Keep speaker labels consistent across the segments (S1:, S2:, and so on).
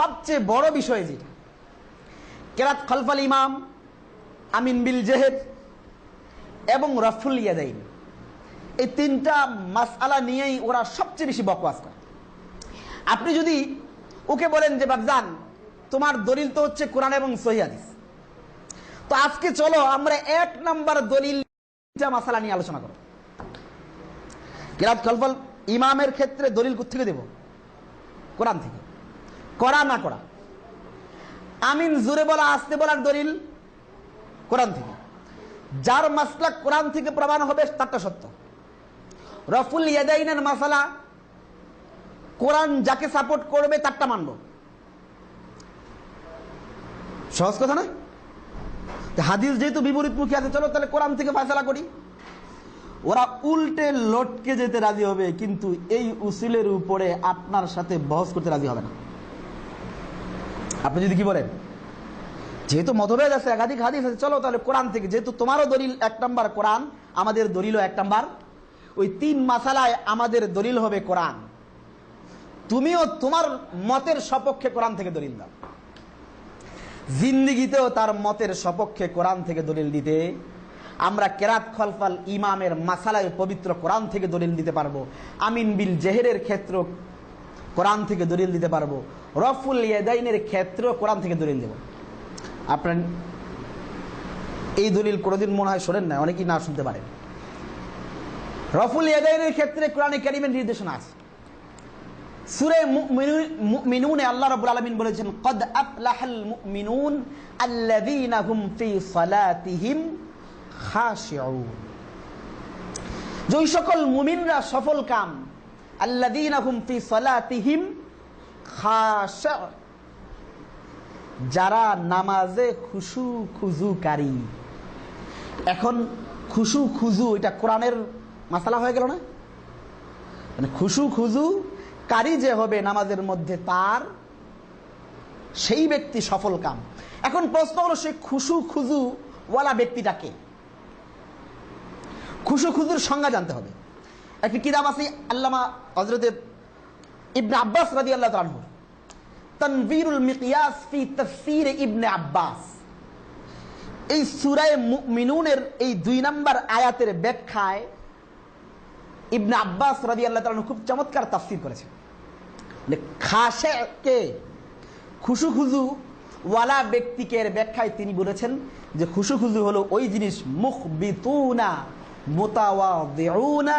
S1: সবচেয়ে বড় বিষয় যেটা। কেরাত খলফাল ইমাম আমিন বিল জেহেদ এবং রফুল ইয়াদাইন। এই তিনটা মাসআলা নিয়েই ওরা সবচেয়ে বেশি বকবাস করে। আপনি যদি ওকে বলেন যে বাবজান তোমার দলিল তো হচ্ছে কোরআন এবং সহিদিস তো আজকে চলো আমরা এক নাম্বার দলিল মাসালা নিয়ে আলোচনা করো কেরাত খলফল ইমামের ক্ষেত্রে দলিল কোথেকে দেব? কোরআন থেকে। করা না করা। আমিন জুড়ে বলা, আসতে বলার দলিল কোরআন থেকে। যার মাসলা কোরআন থেকে প্রমাণ হবে, তারটা সত্য। রফুল ইয়াদাইনের মাসালা, কোরআন যাকে সাপোর্ট করবে, তারটা মানব। সহজ কথা না? হাদিস যেহেতু বিপরীতমুখী আছে, চলো তাহলে কোরআন থেকে ফায়সালা করি। ওরা উল্টে লটকে যেতে রাজি হবে, কিন্তু এই উসিলের উপরে আপনার সাথে বহস করতে রাজি হবে না। আপনি যদি কি বলেন? যেহেতু মতভেদ আছে, একাধিক হাদিস আছে, চলো তাহলে কোরআন থেকে। যেহেতু তোমারও দলিল এক নাম্বার কোরআন, আমাদের দলিলও এক নাম্বার। ওই তিন মাসালায় আমাদের দলিল হবে কোরআন। তুমিও তোমার মতের সপক্ষে কোরআন থেকে দলিল দাও। জিন্দিগিতেও তার মতের সপক্ষে কোরআন থেকে দলিল দিতে। আমরা কেরাত খলফাল ইমামের মাসালায় পবিত্র কোরআন থেকে দলিল দিতে পারব। আমিন বিল জেহেরের ক্ষেত্র কোরআন থেকে দলিল দিতে পারব। রফুল ইয়াদাইনের ক্ষেত্র কোরআন থেকে দলিল দেব। আপনার এই দলিল কোনোদিন মনে হয় শোনেন না অনেকেই না শুনতে পারেন। রফুল ইয়াদাইনের ক্ষেত্রে কোরআনে কারিমের নির্দেশনা আছে। সুরে মুমিনুনে আল্লাহ রাব্বুল আলামিন বলেছেন, কদ আফলাহাল মুমিনুন আল্লাযীনা হুম ফি সালাতিহিম খাশিউন। যে সকল মুমিনরা সফল কাম, আল্লাযীনা হুম ফি সালাতিহিম যারা নামাজে খুশু খুজুকারী এখন খুশু খুজু, এটা কোরআনের মাসালা হয়ে গেল না? মানে খুশু খুজু কারি যে হবে নামাজের মধ্যে তার সেই ব্যক্তি সফল কাম। এখন প্রশ্ন হলো, সে খুশু খুজু ওয়ালা ব্যক্তিটাকে খুশু খুজুর সংজ্ঞা জানতে হবে। একটি কিতাব আছে আল্লামা হজরত ইবনে আব্বাস রাজি আল্লাহ তালহু তনবীরুল মিকিয়াস ফি তফসির ইবনে আব্বাস। এই সুরায় মিনুনের এই দুই নম্বর আয়াতের ব্যাখ্যায় ইবনে আব্বাস রাজি আল্লাহ তালু খুব চমৎকার তাফসির করেছে খাসে কে খুশু খুজু ওয়ালা ব্যক্তিকে এর ব্যাখ্যায় তিনি বলেছেন যে খুশু খুজু হলো ওই জিনিস মুখ বিতুনা মুতাওয়াদিউনা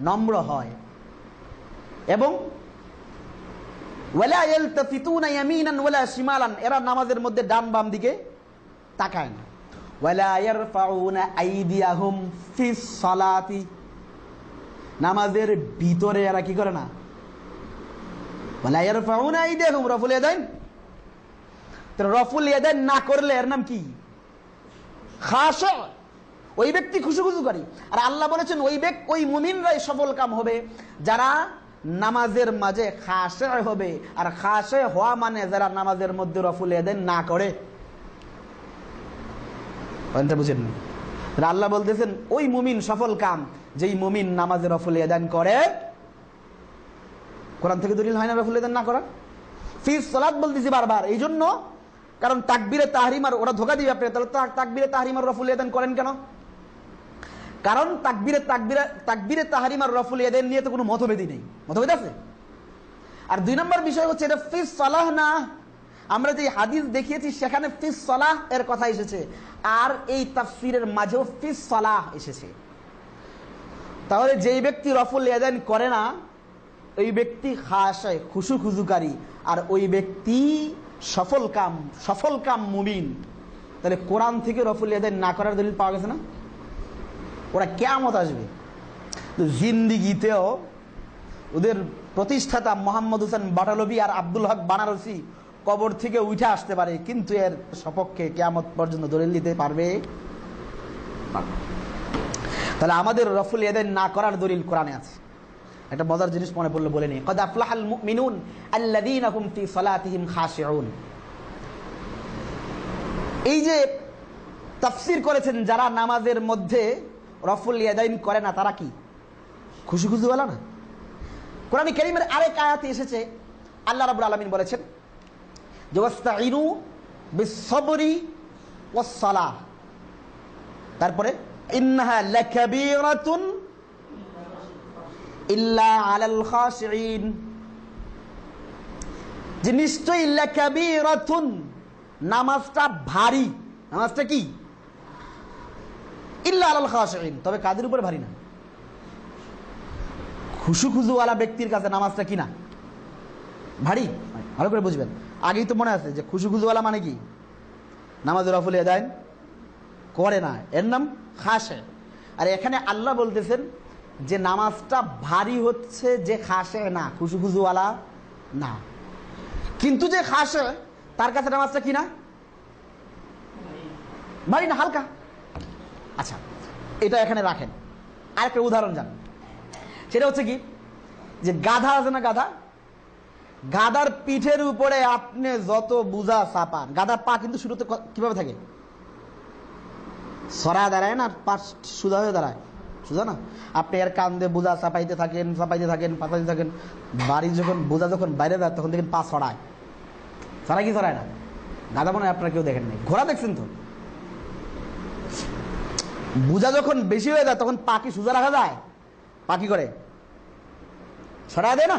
S1: নম্র হয়। এবং এরা নামাজের মধ্যে ডান বাম দিকে তাকায় না। নামাজের ভিতরে এরা কি করে না? রফুল ইয়াদাইন। তো রফুল ইয়াদাইন না করলে এর নাম কি? খাস ওই ব্যক্তি খুশু খুশু করি আর আল্লাহ বলেছেন, ওই ব্যক্তি ওই মুমিনরাই সফল কাম হবে। যারা নামাজের মাঝে খাসে হবে, আর খাসে হওয়া মানে যারা নামাজের মধ্যে রফুল ইয়াদাইন না করে। বুঝেন আল্লাহ বলতেছেন, ওই মুমিন সফল কাম, যেই মুমিন নামাজের রফুল এদান করে। কোরআন থেকে দলিল হয় না রফুল এদান না করা? ফিস সালাত বলতেছি বারবার। এই জন্য, কারণ তাকবিরে তাহরিমার ওরা ধোকা দিবে আপনি তাহলে তাকবিরে তাহরিমার রফুল এদান করেন কেন? কারণ তাকবিরে তাকবিরে তাকবিরে তাহরিমার রফুল ইয়াদান নিয়ে তো কোনো মতভেদই নেই। মতভেদ আছে? আর দুই নম্বর বিষয় হচ্ছে এটা ফিস সালাহ না? আমরা যে হাদিস দেখিয়েছি, সেখানে ফিস সালাহ এর কথা এসেছে। আর এই তাফসিরের মাঝেও ফিস সালাহ এসেছে। তাহলে যেই ব্যক্তি রফুল ইয়াদান করে না, ওই ব্যক্তি খাসায় খুশু খুজুকারী। আর ওই ব্যক্তি সফল কাম সফল কাম মুমিন তাহলে কোরআন থেকে রফুল ইয়াদান না করার দলিল পাওয়া গেছে না? ওরা কেমত আসবে। তো জিন্দিগিতেও ওদের প্রতিষ্ঠাতা মোহাম্মদ হোসেন বাটালবি আর আব্দুল হক বানারসি কবর থেকে উঠে আসতে পারে, কিন্তু এর সপক্ষে কেয়ামত পর্যন্ত দলিল দিতে পারবে তাহলে আমাদের রফুল এদের না করার দলিল কোরআনে আছে। একটা মজার জিনিস মনে পড়ল বলে নি কদ আফলাহাল মুমিনুন আল্লাযীনা হুম ফি সালাতিহিম খাশিউন। এই যে তাফসির করেছেন যারা নামাজের মধ্যে রফুল ইয়াদাইন করে না, তারা কি? খুশি খুশি বলা না? কোরআন করিমের আরেক আয়াতে এসেছে, আল্লাহ রাবুল আলমিন বলেছেন তারপরে নিশ্চয়ই নামাজটা ভারী। নামাজটা কি? ইল্লা আলাল খাশিঈন। তবে কাদের উপরে ভারী না? খুশু খুজুওয়ালা ব্যক্তির কাছে নামাজটা কিনা ভারী? ভালো করে বুঝবেন। আগেই তো মনে আছে যে খুশু খুজুওয়ালা মানে কি? নামাজ রফুল এদায়ন করে না। এর নাম খাসে আর এখানে আল্লাহ বলতেছেন যে নামাজটা ভারী হচ্ছে যে খাসে না খুশু খুজুওয়ালা না। কিন্তু যে খাসে তার কাছে নামাজটা কি না? ভারী না, হালকা। আচ্ছা এটা এখানে রাখেন। আরেকটা উদাহরণ জান সেটা হচ্ছে কি? যে গাধা আছে না গাধা? গাধার পিঠের উপরে আপনি যত বুঝা চাপান, গাধার পা কিন্তু শুরুতে কীভাবে থাকে? সরা দাঁড়ায় না, পা সুদা হয়ে দাঁড়ায়। সুদা না? আপনি এর কান দিয়ে বোঝা চাপাইতে থাকেন চাপাইতে থাকেন পাতাইতে থাকেন। বাড়ি যখন, বোঝা যখন বাইরে যায়, তখন দেখেন পা সরায়। ছড়ায় কি সরায় না? গাধা মনে হয় আপনারা কেউ দেখেন নাই। ঘোড়া দেখছেন তো? বোঝা যখন বেশি হয়ে যায়, তখন পাখি সোজা রাখা যায়। পাখি করে। ছড়ায় দেয় না?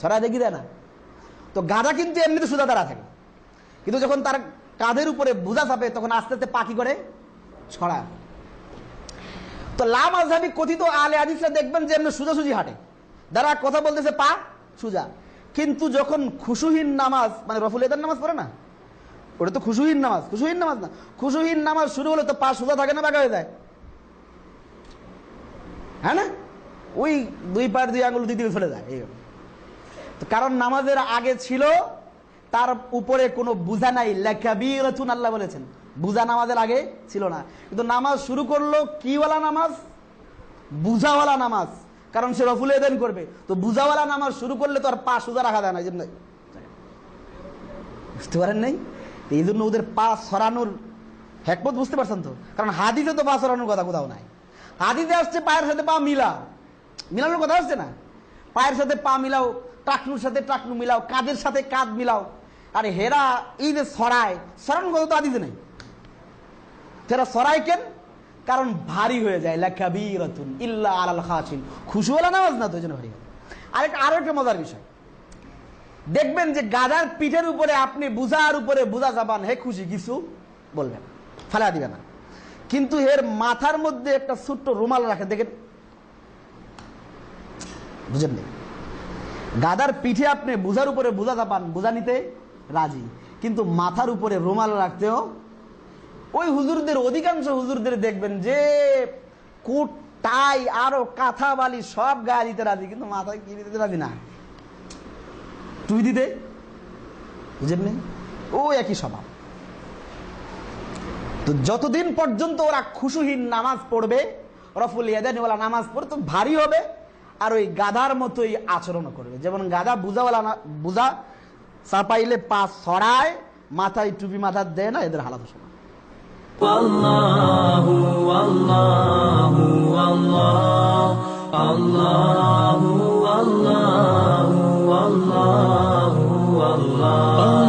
S1: ছড়ায় দেখি দেয় না। তো গাধা কিন্তু এমনিতে সোজা দাঁড়া থাকে। কিন্তু যখন তার কাঁধের উপরে বোঝা চাপে, তখন আস্তে আস্তে পাখি করে ছড়ায়। তো লাম আজহাবি কথিত আলে হাদিসরা দেখবেন যে এমনি সোজাসুজি হাঁটে। যারা কথা বলতেছে পা সুজা। কিন্তু যখন খুশুহীন নামাজ মানে রফুল এদার নামাজ পড়ে না? ওটা তো খুশুহীন নামাজ খুশুহীন নামাজ না। খুশুহীন নামাজ শুরু হলে তো পা সোজা থাকে না, বাঁকা হয়ে যায়। হ্যাঁ না? ওই দুই পায়ের দুই আঙুল দুই দিকে ফেলে যায় এই কারণ নামাজের আগে ছিল, তার উপরে কোনো বুঝা নাই। লেখাবিরতুন আল্লাহ বলেছেন, বুঝা নামাজের আগে ছিল না। কিন্তু নামাজ শুরু করল কিওয়ালা নামাজ? বুঝাওয়ালা নামাজ। কারণ সে রফুল এদেন করবে। তো বুঝাওয়ালা নামাজ শুরু করলে তো আর পা সোজা রাখা যায় না বুঝতে পারেন নাই? এই জন্য ওদের পা সরানোর হ্যাকমত বুঝতে পারছেন তো? কারণ হাদিসে তো পা সরানোর কথা কোথাও নাই। হাদিতে আসছে পায়ের সাথে পা মিলাও। মিলানোর কথা আসছে না? পায়ের সাথে পা মিলাও, টাকনুর সাথে টাকনু মিলাও কাদের সাথে কাঁধ মিলাও। আরে হেরা এই যে সরায়, সরানোর কথা তো হাদিসে নেই। সেটা সরাই কেন? কারণ ভারী হয়ে যায়। লেখাবিরতুন ইল্লা আলাল খাচিন খুশুওয়ালা নামাজ না তো ওই জন্য ভারী আরেকটা আরও একটা মজার বিষয়। দেখবেন যে গাধার পিঠের উপরে আপনি বুঝার উপরে বুঝা যাবান হে খুশি কিছু? বলবেন। ফেলা দিবে না। কিন্তু এর মাথার মধ্যে একটা ছোট্ট রুমাল রাখে দেখেন। বুঝেন গাদার পিঠে আপনি বুঝার উপরে বুঝা যাবান বুঝা নিতে রাজি। কিন্তু মাথার উপরে রুমাল রাখতেও ওই হুজুরদের, অধিকাংশ হুজুরদের দেখবেন যে কোট, টাই, আরও কাঁথা, বালি সব গায়ে দিতে রাজি। কিন্তু মাথায় কি দিতে রাজি না? তুই দিদে যেমনি ও একই স্বভাব। তো যতদিন পর্যন্ত ওরা খুশুহীন নামাজ পড়বে, রফুল ইয়াদানিওয়ালা নামাজ পড়ে তো ভারী হবে, আর ওই গাধার মতোই আচরণ করবে। যেমন গাধা বুঝাওয়ালা বুঝা, চাপাইলে পা সরায়, মাথায় টুপি মাথা দেয় না, এদের হালাত শোনা
S2: আল্লাহু আল্লাহু আল্লাহ الله الله